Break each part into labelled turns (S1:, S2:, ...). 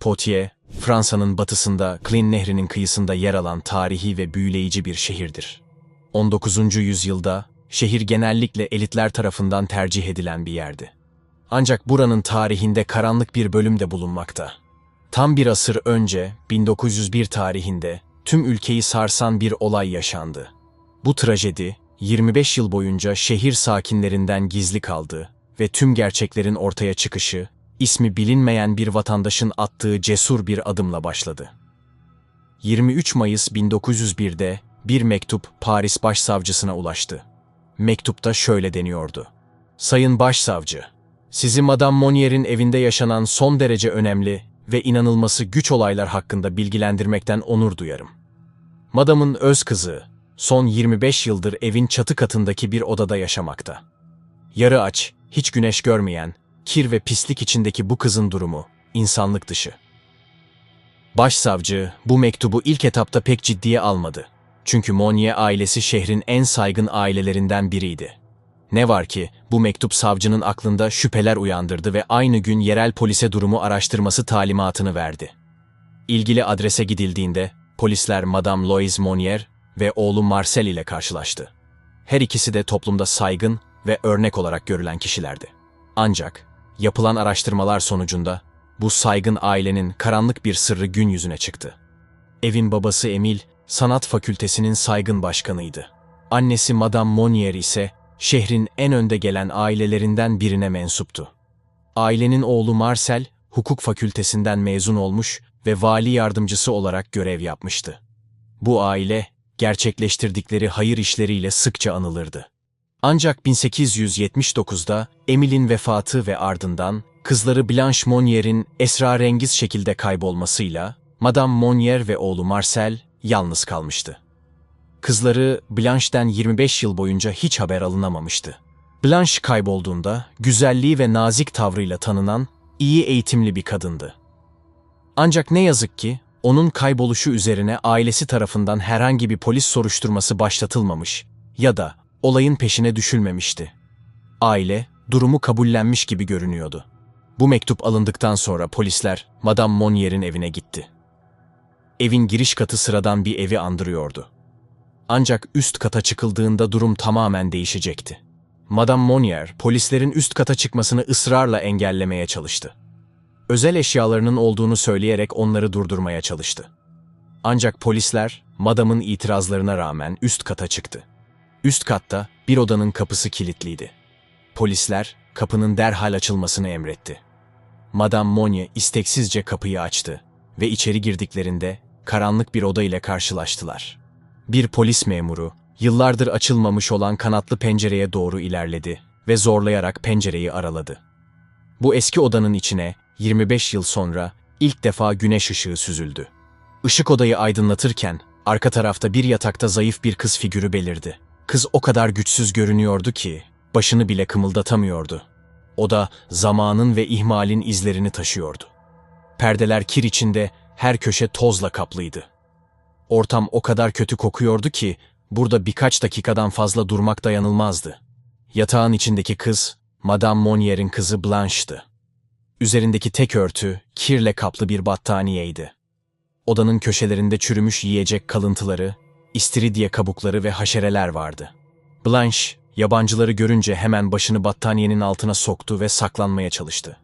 S1: Poitiers, Fransa'nın batısında Clin Nehri'nin kıyısında yer alan tarihi ve büyüleyici bir şehirdir. 19. yüzyılda şehir genellikle elitler tarafından tercih edilen bir yerdi. Ancak buranın tarihinde karanlık bir bölüm de bulunmakta. Tam bir asır önce 1901 tarihinde tüm ülkeyi sarsan bir olay yaşandı. Bu trajedi 25 yıl boyunca şehir sakinlerinden gizli kaldı ve tüm gerçeklerin ortaya çıkışı ismi bilinmeyen bir vatandaşın attığı cesur bir adımla başladı. 23 Mayıs 1901'de bir mektup Paris Başsavcısına ulaştı. Mektupta şöyle deniyordu. Sayın Başsavcı, sizi Madame Monier'in evinde yaşanan son derece önemli ve inanılması güç olaylar hakkında bilgilendirmekten onur duyarım. Madam'ın öz kızı, son 25 yıldır evin çatı katındaki bir odada yaşamakta. Yarı aç, hiç güneş görmeyen, kir ve pislik içindeki bu kızın durumu, insanlık dışı. Başsavcı bu mektubu ilk etapta pek ciddiye almadı. Çünkü Monnier ailesi şehrin en saygın ailelerinden biriydi. Ne var ki bu mektup savcının aklında şüpheler uyandırdı ve aynı gün yerel polise durumu araştırması talimatını verdi. İlgili adrese gidildiğinde polisler Madame Louise Monnier ve oğlu Marcel ile karşılaştı. Her ikisi de toplumda saygın ve örnek olarak görülen kişilerdi. Ancak yapılan araştırmalar sonucunda bu saygın ailenin karanlık bir sırrı gün yüzüne çıktı. Evin babası Emil, sanat fakültesinin saygın başkanıydı. Annesi Madame Monnier ise şehrin en önde gelen ailelerinden birine mensuptu. Ailenin oğlu Marcel, hukuk fakültesinden mezun olmuş ve vali yardımcısı olarak görev yapmıştı. Bu aile, gerçekleştirdikleri hayır işleriyle sıkça anılırdı. Ancak 1879'da Emil'in vefatı ve ardından kızları Blanche Monnier'in esrarengiz şekilde kaybolmasıyla Madame Monnier ve oğlu Marcel yalnız kalmıştı. Kızları Blanche'den 25 yıl boyunca hiç haber alınamamıştı. Blanche kaybolduğunda güzelliği ve nazik tavrıyla tanınan iyi eğitimli bir kadındı. Ancak ne yazık ki onun kayboluşu üzerine ailesi tarafından herhangi bir polis soruşturması başlatılmamış ya da olayın peşine düşülmemişti. Aile durumu kabullenmiş gibi görünüyordu. Bu mektup alındıktan sonra polisler Madame Monnier'in evine gitti. Evin giriş katı sıradan bir evi andırıyordu. Ancak üst kata çıkıldığında durum tamamen değişecekti. Madame Monnier, polislerin üst kata çıkmasını ısrarla engellemeye çalıştı. Özel eşyalarının olduğunu söyleyerek onları durdurmaya çalıştı. Ancak polisler, Madam'ın itirazlarına rağmen üst kata çıktı. Üst katta bir odanın kapısı kilitliydi. Polisler, kapının derhal açılmasını emretti. Madame Monnier isteksizce kapıyı açtı ve içeri girdiklerinde karanlık bir oda ile karşılaştılar. Bir polis memuru, yıllardır açılmamış olan kanatlı pencereye doğru ilerledi ve zorlayarak pencereyi araladı. Bu eski odanın içine 25 yıl sonra ilk defa güneş ışığı süzüldü. Işık odayı aydınlatırken arka tarafta bir yatakta zayıf bir kız figürü belirdi. Kız o kadar güçsüz görünüyordu ki başını bile kımıldatamıyordu. O da zamanın ve ihmalin izlerini taşıyordu. Perdeler kir içinde, her köşe tozla kaplıydı. Ortam o kadar kötü kokuyordu ki burada birkaç dakikadan fazla durmak dayanılmazdı. Yatağın içindeki kız, Madame Monnier'in kızı Blanche'tı. Üzerindeki tek örtü kirle kaplı bir battaniyeydi. Odanın köşelerinde çürümüş yiyecek kalıntıları, istiridye kabukları ve haşereler vardı. Blanche, yabancıları görünce hemen başını battaniyenin altına soktu ve saklanmaya çalıştı.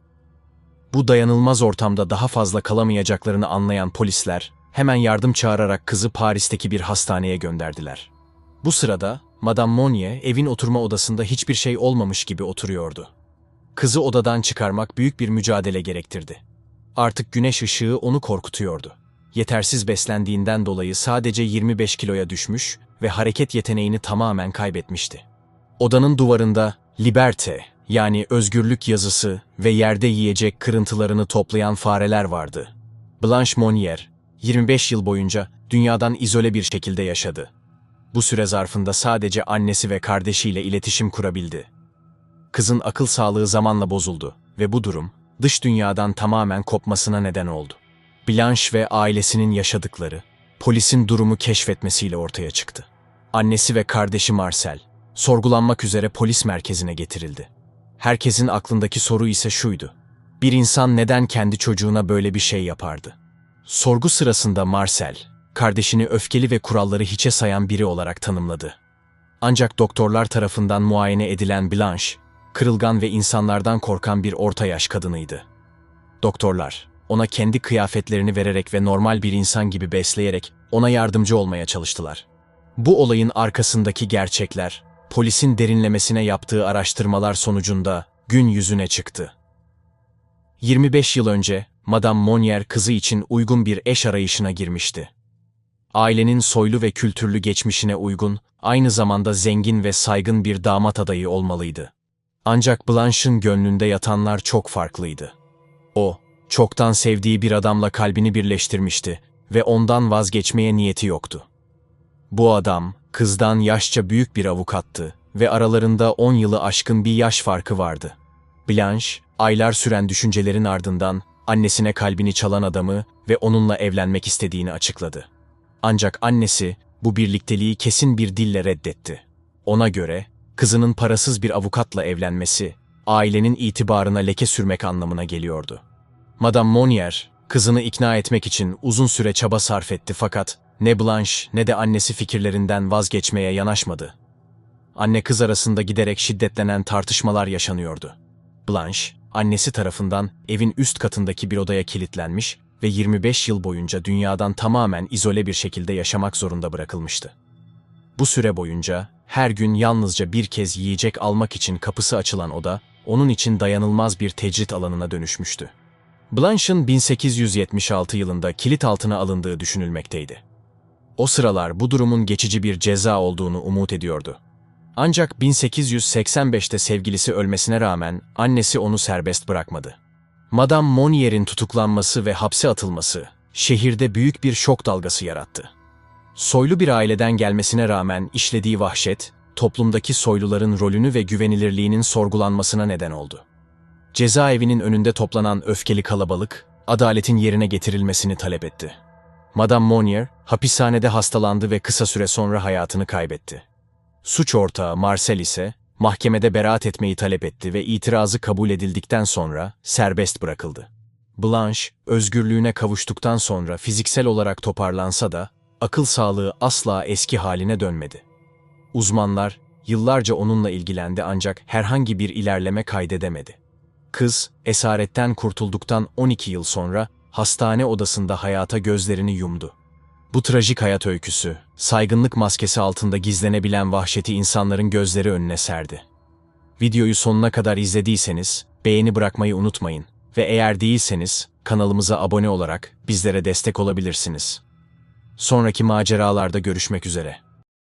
S1: Bu dayanılmaz ortamda daha fazla kalamayacaklarını anlayan polisler hemen yardım çağırarak kızı Paris'teki bir hastaneye gönderdiler. Bu sırada Madame Monnier evin oturma odasında hiçbir şey olmamış gibi oturuyordu. Kızı odadan çıkarmak büyük bir mücadele gerektirdi. Artık güneş ışığı onu korkutuyordu. Yetersiz beslendiğinden dolayı sadece 25 kiloya düşmüş ve hareket yeteneğini tamamen kaybetmişti. Odanın duvarında Liberte yani özgürlük yazısı ve yerde yiyecek kırıntılarını toplayan fareler vardı. Blanche Monnier 25 yıl boyunca dünyadan izole bir şekilde yaşadı. Bu süre zarfında sadece annesi ve kardeşiyle iletişim kurabildi. Kızın akıl sağlığı zamanla bozuldu ve bu durum dış dünyadan tamamen kopmasına neden oldu. Blanche ve ailesinin yaşadıkları polisin durumu keşfetmesiyle ortaya çıktı. Annesi ve kardeşi Marcel sorgulanmak üzere polis merkezine getirildi. Herkesin aklındaki soru ise şuydu. Bir insan neden kendi çocuğuna böyle bir şey yapardı? Sorgu sırasında Marcel, kardeşini öfkeli ve kuralları hiçe sayan biri olarak tanımladı. Ancak doktorlar tarafından muayene edilen Blanche, kırılgan ve insanlardan korkan bir orta yaş kadınıydı. Doktorlar, ona kendi kıyafetlerini vererek ve normal bir insan gibi besleyerek ona yardımcı olmaya çalıştılar. Bu olayın arkasındaki gerçekler, polisin derinlemesine yaptığı araştırmalar sonucunda gün yüzüne çıktı. 25 yıl önce Madame Monnier kızı için uygun bir eş arayışına girmişti. Ailenin soylu ve kültürlü geçmişine uygun, aynı zamanda zengin ve saygın bir damat adayı olmalıydı. Ancak Blanche'ın gönlünde yatanlar çok farklıydı. O, çoktan sevdiği bir adamla kalbini birleştirmişti ve ondan vazgeçmeye niyeti yoktu. Bu adam, kızdan yaşça büyük bir avukattı ve aralarında 10 yılı aşkın bir yaş farkı vardı. Blanche, aylar süren düşüncelerin ardından annesine kalbini çalan adamı ve onunla evlenmek istediğini açıkladı. Ancak annesi bu birlikteliği kesin bir dille reddetti. Ona göre kızının parasız bir avukatla evlenmesi ailenin itibarına leke sürmek anlamına geliyordu. Madame Monnier kızını ikna etmek için uzun süre çaba sarf etti fakat ne Blanche ne de annesi fikirlerinden vazgeçmeye yanaşmadı. Anne kız arasında giderek şiddetlenen tartışmalar yaşanıyordu. Blanche, annesi tarafından evin üst katındaki bir odaya kilitlenmiş ve 25 yıl boyunca dünyadan tamamen izole bir şekilde yaşamak zorunda bırakılmıştı. Bu süre boyunca her gün yalnızca bir kez yiyecek almak için kapısı açılan oda, onun için dayanılmaz bir tecrit alanına dönüşmüştü. Blanche'ın 1876 yılında kilit altına alındığı düşünülmekteydi. O sıralar bu durumun geçici bir ceza olduğunu umut ediyordu. Ancak 1885'te sevgilisi ölmesine rağmen annesi onu serbest bırakmadı. Madame Monnier'in tutuklanması ve hapse atılması şehirde büyük bir şok dalgası yarattı. Soylu bir aileden gelmesine rağmen işlediği vahşet, toplumdaki soyluların rolünü ve güvenilirliğinin sorgulanmasına neden oldu. Cezaevinin önünde toplanan öfkeli kalabalık, adaletin yerine getirilmesini talep etti. Madame Monnier, hapishanede hastalandı ve kısa süre sonra hayatını kaybetti. Suç ortağı Marcel ise mahkemede beraat etmeyi talep etti ve itirazı kabul edildikten sonra serbest bırakıldı. Blanche, özgürlüğüne kavuştuktan sonra fiziksel olarak toparlansa da akıl sağlığı asla eski haline dönmedi. Uzmanlar yıllarca onunla ilgilendi ancak herhangi bir ilerleme kaydedemedi. Kız, esaretten kurtulduktan 12 yıl sonra hastane odasında hayata gözlerini yumdu. Bu trajik hayat öyküsü, saygınlık maskesi altında gizlenebilen vahşeti insanların gözleri önüne serdi. Videoyu sonuna kadar izlediyseniz beğeni bırakmayı unutmayın ve eğer değilseniz kanalımıza abone olarak bizlere destek olabilirsiniz. Sonraki maceralarda görüşmek üzere.